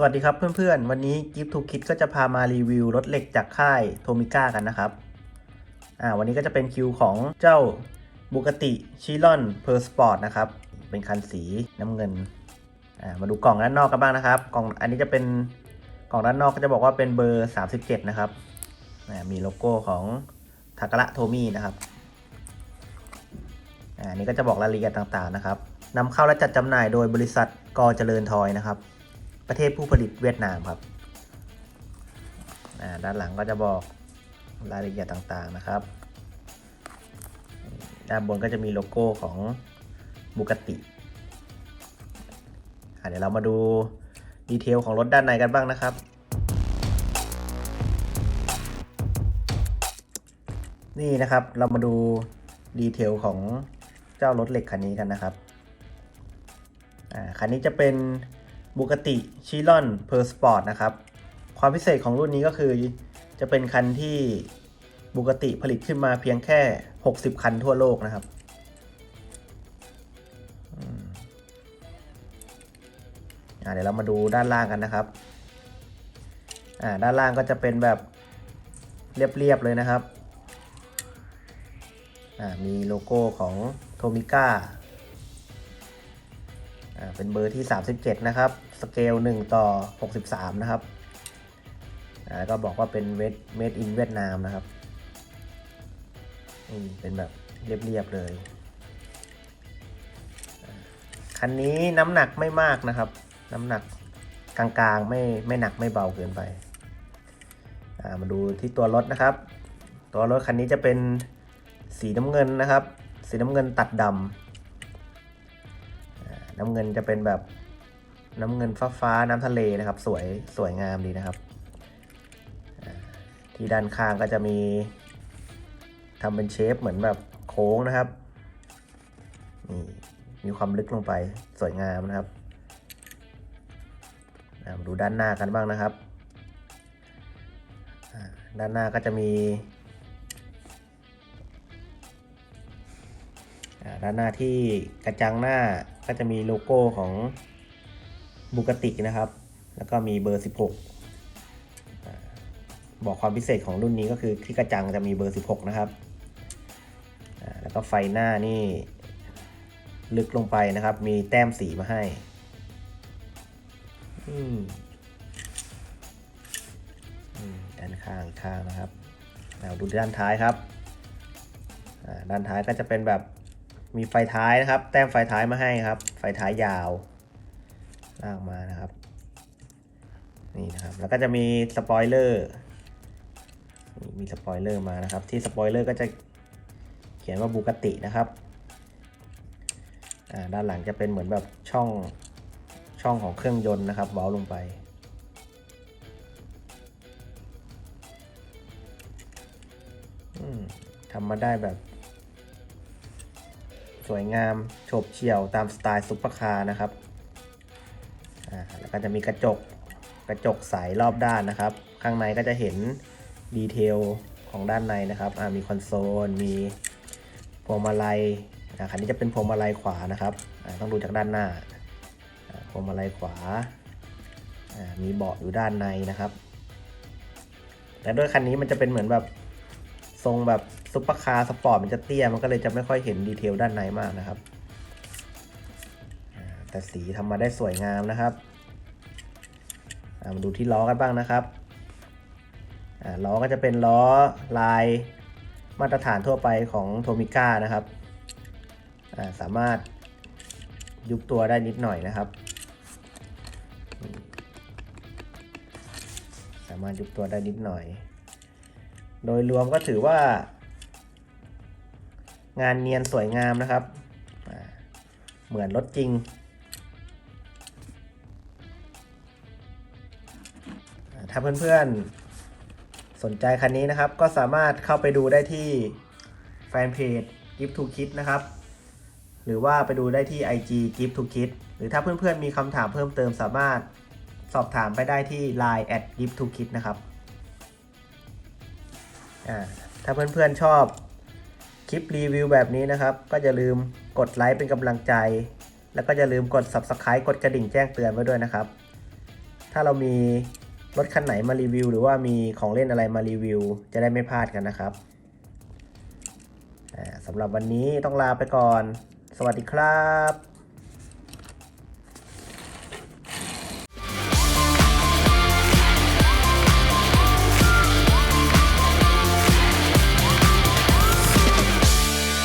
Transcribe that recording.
สวัสดีครับเพื่อนๆ วันนี้กิฟทูคิดก็จะพามารีวิวรถเหล็กจากค่ายโทมิก้ากันนะครับ อ่าวันนี้ก็จะเป็นคิวของเจ้าบุกติชิลอนเพอร์สปอร์ตนะครับ เป็นคันสีน้ำเงิน อ่ามาดูกล่องด้านนอกกันบ้างนะครับ กล่องอันนี้จะเป็นกล่องด้านนอกก็จะบอกว่าเป็นเบอร์ 37 นะครับ อ่ามีโลโก้ของทากระโทมินะครับ อ่าอันนี้ก็จะบอกรายละเอียดต่างๆนะครับนำเข้าและจัดจำหน่ายโดยบริษัทกอเจริญทอยนะครับ ประเทศผู้ผลิตเวียดนามครับด้านหลังก็จะบอกรายละเอียดต่างๆนะครับ ด้านบนก็จะมีโลโก้ของบุกติเดี๋ยวเรามาดูดีเทลของรถด้านในกันบ้างนะครับ นี่นะครับเรามาดูดีเทลของเจ้ารถเหล็กคันนี้กันนะครับคันนี้จะเป็น บุกติชิลอนเพอร์สปอร์ตนะครับ ความพิเศษของรุ่นนี้ก็คือจะเป็นคันที่บุกติผลิตขึ้นมาเพียงแค่ 60 คันทั่วโลกนะครับอ่าเดี๋ยวเรามาดูด้านล่างกันนะครับอ่าด้านล่างก็จะเป็นแบบเรียบ ๆ เลยนะครับอ่ามีโลโก้ของโทมิก้า เป็นเบอร์ที่ 37 นะครับ สเกล 1 ต่อ 63 นะครับแล้วก็บอกว่าเป็นเวทเมดอินเวียดนามนะครับนี่เป็นแบบเรียบๆเลย คันนี้น้ำหนักไม่มากนะครับ น้ำหนักกลางๆไม่ไม่หนักไม่เบาเกินไปามาดูที่ตัวรถนะครับ ตัวรถคันนี้จะเป็นสีน้ำเงินนะครับ สีน้ำเงินตัดดำ น้ำเงินจะเป็นแบบน้ำเงินฟ้าฟ้าๆน้ำทะเลนะครับ สวยสวยงามดีนะครับ ที่ด้านข้างก็จะมีทำเป็นเชฟเหมือนแบบโค้งนะครับนี่มีความลึกลงไปสวยงามนะครับมาดูด้านหน้ากันบ้างนะครับ ด้านหน้าก็จะมี ด้านหน้าที่กระจังหน้าก็จะมีโลโก้ของบุกตินะครับ แล้วก็มีเบอร์ 16 บอกความพิเศษของรุ่นนี้ก็คือที่กระจังจะมีเบอร์ 16 นะครับ แล้วก็ไฟหน้านี่ลึกลงไปนะครับ มีแต้มสีมาให้อืมอืมด้านข้างอีกข้างนะครับเราดูด้านท้ายครับ ด้านท้ายก็จะเป็นแบบ มีไฟท้ายนะครับ แต้มไฟท้ายมาให้ครับ ไฟท้ายยาวลากมานะครับ นี่นะครับ แล้วก็จะมีสปอยเลอร์ มีสปอยเลอร์มานะครับ ที่สปอยเลอร์ก็จะเขียนว่าบูกตินะครับ ด้านหลังจะเป็นเหมือนแบบช่องช่องของเครื่องยนต์นะครับเว้าลงไป ทำมาได้แบบ สวยงามโฉบเฉี่ยวตามสไตล์ซุปเปอร์คาร์นะครับแล้วก็จะมีกระจกกระจกใสรอบด้านนะครับ ข้างในก็จะเห็นดีเทลของด้านในนะครับมีคอนโซล มีพวงมาลัยคันนี้จะเป็นพวงมาลัยขวานะครับ ต้องดูจากด้านหน้าพวงมาลัยขวาอ่ามีเบาะอยู่ด้านในนะครับ แต่ด้วยคันนี้มันจะเป็นเหมือนแบบทรงแบบ ซุปเปอร์คาร์สปอร์ตมันจะเตี้ยมันก็เลยจะไม่ค่อยเห็นดีเทลด้านในมากนะครับ แต่สีทำมาได้สวยงามนะครับมาดูที่ล้อกันบ้างนะครับล้อก็จะเป็นล้อลายมาตรฐานทั่วไปของโทมิก้านะครับ สามารถยุบตัวได้นิดหน่อยนะครับ สามารถยุบตัวได้นิดหน่อย โดยรวมก็ถือว่า งานเนียนสวยงามนะครับ เหมือนรถจริง ถ้าเพื่อนๆ สนใจคันนี้นะครับ ก็สามารถเข้าไปดูได้ที่แฟนเพจ Gift to Kid นะครับ หรือว่าไปดูได้ที่ IG Gift to Kid หรือถ้าเพื่อนๆ มีคำถามเพิ่มเติมสามารถสอบถามไปได้ที่ Line at Gift to Kid นะครับ ถ้าเพื่อนๆ ชอบ คลิปรีวิวแบบนี้นะครับ ก็อย่าลืมกดไลค์เป็นกำลังใจ แล้วก็อย่าลืมกด Subscribe กดกระดิ่งแจ้งเตือนไว้ด้วยนะครับ ถ้าเรามีรถคันไหนมารีวิว หรือว่ามีของเล่นอะไรมารีวิว จะได้ไม่พลาดกันนะครับสำหรับวันนี้ต้องลาไปก่อน สวัสดีครับ